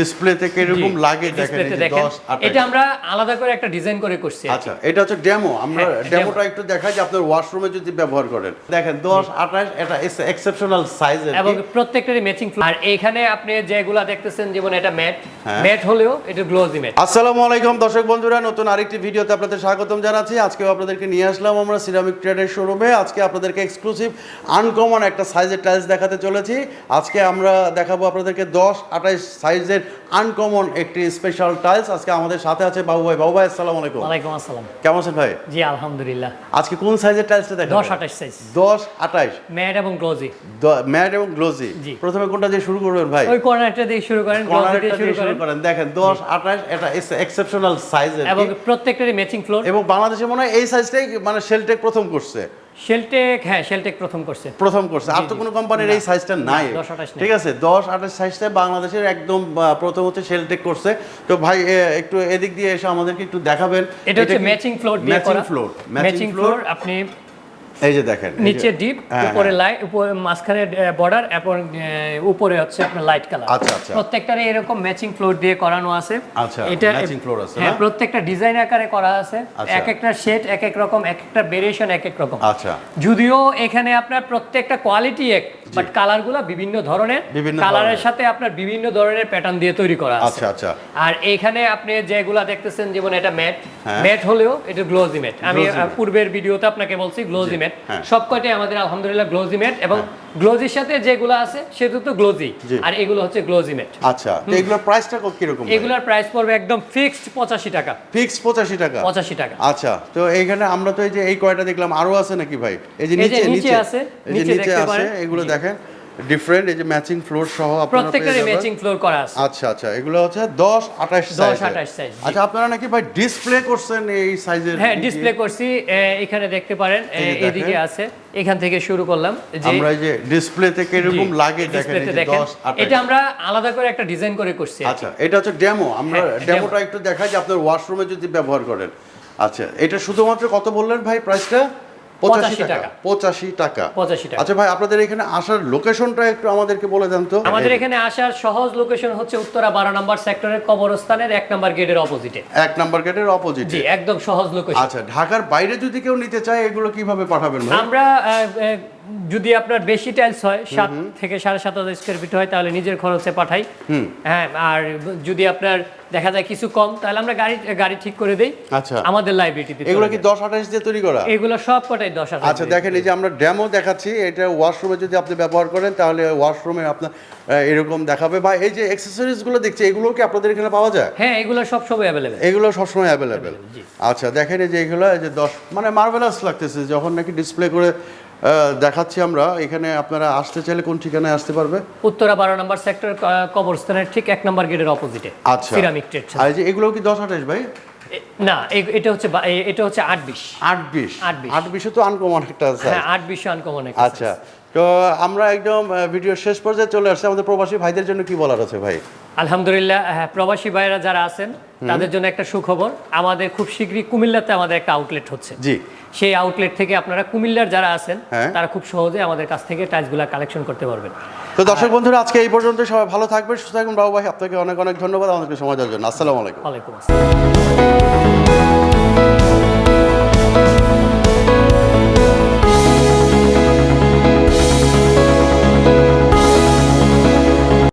ডিসপ্লেতে কীরকম জি, লাগে দেখেন 10 28 এটা আমরা আলাদা করে একটা ডিজাইন করে করছি আচ্ছা এটা হচ্ছে ডেমো আমরা হ্যাঁ, ডেমোটা একটু দেখাই যে আপনার ওয়াশরুমে যদি ব্যবহার করেন। দেখেন 10 28 এটা এক্সেপশনাল সাইজের এবং প্রত্যেকটারই ম্যাচিং আর এইখানে আপনি যেগুলা দেখতেছেন যেমন এটা ম্যাট। ম্যাট হলেও এটা গ্লোজি ম্যাট আসসালামু আলাইকুম দর্শক বন্ধুরা নতুন আরেকটি ভিডিওতে আপনাদের স্বাগতম জানাচ্ছি। আজকেও আপনাদেরকে নিয়ে আসলাম আমরা সিরামিক ট্রেডের শোরুমে আজকে আপনাদেরকে এক্সক্লুসিভ আনকমন একটা সাইজের টাইলস দেখাতে চলেছি। আজকে আমরা দেখাবো আপনাদেরকে দশ আঠাইশ সাইজের আনকমন একটি স্পেশাল টাইলস আজকে আমাদের সাথে আছে বাবু ভাই। বাবু ভাই আসসালামু আলাইকুম। ওয়ালাইকুম আসসালাম। কেমন আছেন ভাই? জি আলহামদুলিল্লাহ। আজকে কোন সাইজের টাইলসটা দেখেন দশ আঠাশ সাইজ দশ আঠাইশ ম্যাট এবং গ্লোজি ম্যাট এবং গ্লোজি জি। প্রথমে কোনটা দিয়ে শুরু করবেন ভাই? ওই কর্নারটা দিয়ে শুরু করেন কর্নারটা দিয়ে শুরু করেন। দেখেন দশ আঠাশ এটা এক্সেপশনাল সাইজের এবং প্রত্যেকটারই ম্যাচিং ফ্লোর এবং বাংলাদেশে মনে হয় এই সাইজটাই মানে শেলটেক প্রথম করছে। শেলটেক হ্যাঁ শেলটেক প্রথম করছে। প্রথম করছে। আর তো কোনো কোম্পানির এই সাইজটা নাই না, 10 28 নাই। ঠিক আছে দশ আঠাশ সাইজটা বাংলাদেশের একদম প্রথম হচ্ছে শেলটেক করছে। তো ভাই একটু এদিক দিয়ে এসে আমাদেরকে একটু দেখাবেন। এটা হচ্ছে matching floor matching floor matching floor আপনি এই যে দেখেন নিচে ডিপ হ্যাঁ, উপরে লাইট উপরে মাঝখানে বর্ডার এবং উপরে হচ্ছে আপনার লাইট কালার আচ্ছা, আচ্ছা। প্রত্যেকটারে এরকম ম্যাচিং ফ্লোর দিয়ে করানো আছে। আচ্ছা, এটা matching floor আছে, হ্যাঁ প্রত্যেকটা ডিজাইন আকারে করা আছে। আচ্ছা। এক একটা শেড এক এক রকম এক একটা ভেরিয়েশন এক এক রকম। আচ্ছা। যদিও এখানে আপনার প্রত্যেকটা কোয়ালিটি এক বাট কালারগুলো বিভিন্ন ধরনের। কালারের সাথে আপনার বিভিন্ন ধরনের প্যাটার্ন দিয়ে তৈরি করা আছে। আচ্ছা আচ্ছা। আর এখানে আপনি যেগুলা দেখতেছেন যেমন এটা ম্যাট হ্যাঁ। ম্যাট হলেও এটা গ্লোজি ম্যাট আমি। পূর্বের ভিডিওতে আপনাকে বলছি গ্লোজি ম্যাট হ্যাঁ। সব কয়টাই আমাদের আলহামদুলিল্লাহ গ্লোজি ম্যাট এবং গ্লোজির সাথে যেগুলো আছে সেটা তো গ্লোজি আর এগুলো হচ্ছে গ্লোজি ম্যাট আচ্ছা তো এগুলোর প্রাইসটা কীরকম এগুলোর প্রাইস পড়বে একদম ফিক্সড পঁচাশি টাকা। ফিক্সড 85 টাকা? পঁচাশি টাকা। আচ্ছা তো এইখানে আমরা তো এই যে এই কয়টা দেখলাম আরও আছে নাকি ভাই? এই যে নিচে নিচে আছে, এই যে নিচে দেখতে আছে পারেন। এগুলো। দেখেন। ডিফারেন্ট এই যে ম্যাচিং ফ্লোর সহ আপনারা প্রত্যেকটারই ম্যাচিং ফ্লোর করা আছে। আচ্ছা আচ্ছা এগুলো হচ্ছে দশ আঠাশ 10, 28 size, জি। আচ্ছা আপনারা নাকি ভাই ডিসপ্লে করছেন এই সাইজের হ্যাঁ ডিসপ্লে করছি। এখানে দেখতে পারেন। এদিকে আছে। এখান থেকে শুরু করলাম যে আমরা এই যে ডিসপ্লেতে কীরকম জি, লাগে দেখেন এই ডিসপ্লেতে যে দেখেন। দশ আঠাশ। এটা আমরা আলাদা করে একটা ডিজাইন করে করছি আচ্ছা এটা হচ্ছে ডেমো আমরা হ্যাঁ, ডেমোটা একটু দেখাই যে আপনার ওয়াশরুমে যদি ব্যবহার করেন। আচ্ছা এটা শুধুমাত্র কত বললেন ভাই প্রাইসটা পঁচাশি টাকা। পঁচাশি টাকা। 85 টাকা। আচ্ছা ভাই আপনাদের এখানে আসার লোকেশনটা একটু আমাদেরকে বলে দেন তো। আমাদের এখানে আসার সহজ লোকেশন হচ্ছে উত্তরা বারো নম্বর সেক্টরের কবরস্থানের এক নম্বর গেটের অপোজিটে এক নাম্বার গেটের অপোজিট জি একদম সহজ লোকেশন। আচ্ছা ঢাকার বাইরে যদি কেউ নিতে চায় এগুলো কীভাবে পাঠাবেন আমরা যদি আপনার বেশি টাইলস হয় সাত থেকে সাড়ে সাত হাজার স্কোয়ার ফিট হয় তাহলে নিজের খরচে পাঠাই। হ্যাঁ আর যদি আপনার দেখা যায় কিছু কম তাহলে আমরা গাড়ি গাড়ি ঠিক করে দেই আচ্ছা। আমাদের লাইব্রেরিতে এগুলো কি দশ আঠাশ দিয়ে তৈরি করা? এগুলো সব কটাই দশ হাজার আচ্ছা দেখেন এই যে আমরা ডেমো দেখাচ্ছি এটা ওয়াশরুমে যদি আপনি ব্যবহার করেন তাহলে ওয়াশরুমে আপনার এরকম দেখাবে। বা এই যে অ্যাক্সেসরিজগুলো দেখছি এগুলো কি আপনাদের এখানে পাওয়া যায়? হ্যাঁ এগুলো সব সময় অ্যাভেলেবেল এগুলো সবসময় অ্যাভেলেবেল জি। আচ্ছা দেখেন এই যে এগুলো এই যে দশ মানে মার্ভেলাস লাগতেছে যখন নাকি ডিসপ্লে করে দেখাচ্ছি আমরা। এখানে আপনারা আসতে চাইলে কোন ঠিকানায় আসতে পারবে? উত্তরা বারো নম্বর সেক্টর কবরস্থানের ঠিক এক নম্বর গেটের অপোজিটে আচ্ছা। সিরামিক ট্রেড আর যে এগুলো কি দশ আঠাশ ভাই? না এটা হচ্ছে এটা হচ্ছে আট বিশ। আট বিশ। আট বিশ। আট বিশে তো আনকমন একটা আছে হ্যাঁ আট বিশ আনকমন আচ্ছা। তো আমরা একদম ভিডিও শেষ পর্যায়ে চলে আসছি। আমাদের প্রবাসী ভাইদের জন্য কি বলার আছে ভাই? আলহামদুলিল্লাহ হ্যাঁ, প্রবাসী ভাইরা যারা আছেন তাদের জন্য একটা সুখবর। আমাদের খুব শীঘ্রই কুমিল্লাতে আমাদের একটা আউটলেট হচ্ছে। জি। সেই আউটলেট থেকে আপনারা কুমিল্লার যারা আছেন হ্যাঁ। তারা খুব সহজে আমাদের কাছ থেকে টাইলসগুলো কালেকশন করতে পারবেন। তো দর্শক বন্ধুরা আজকে এই পর্যন্ত সবাই ভালো থাকবেন সুস্থ থাকবেন। বাবু ভাই আপনাকে অনেক অনেক ধন্যবাদ আমাদেরকে সময় দেওয়ার জন্য। আসসালামু আলাইকুম। ওয়ালাইকুম আসসালাম।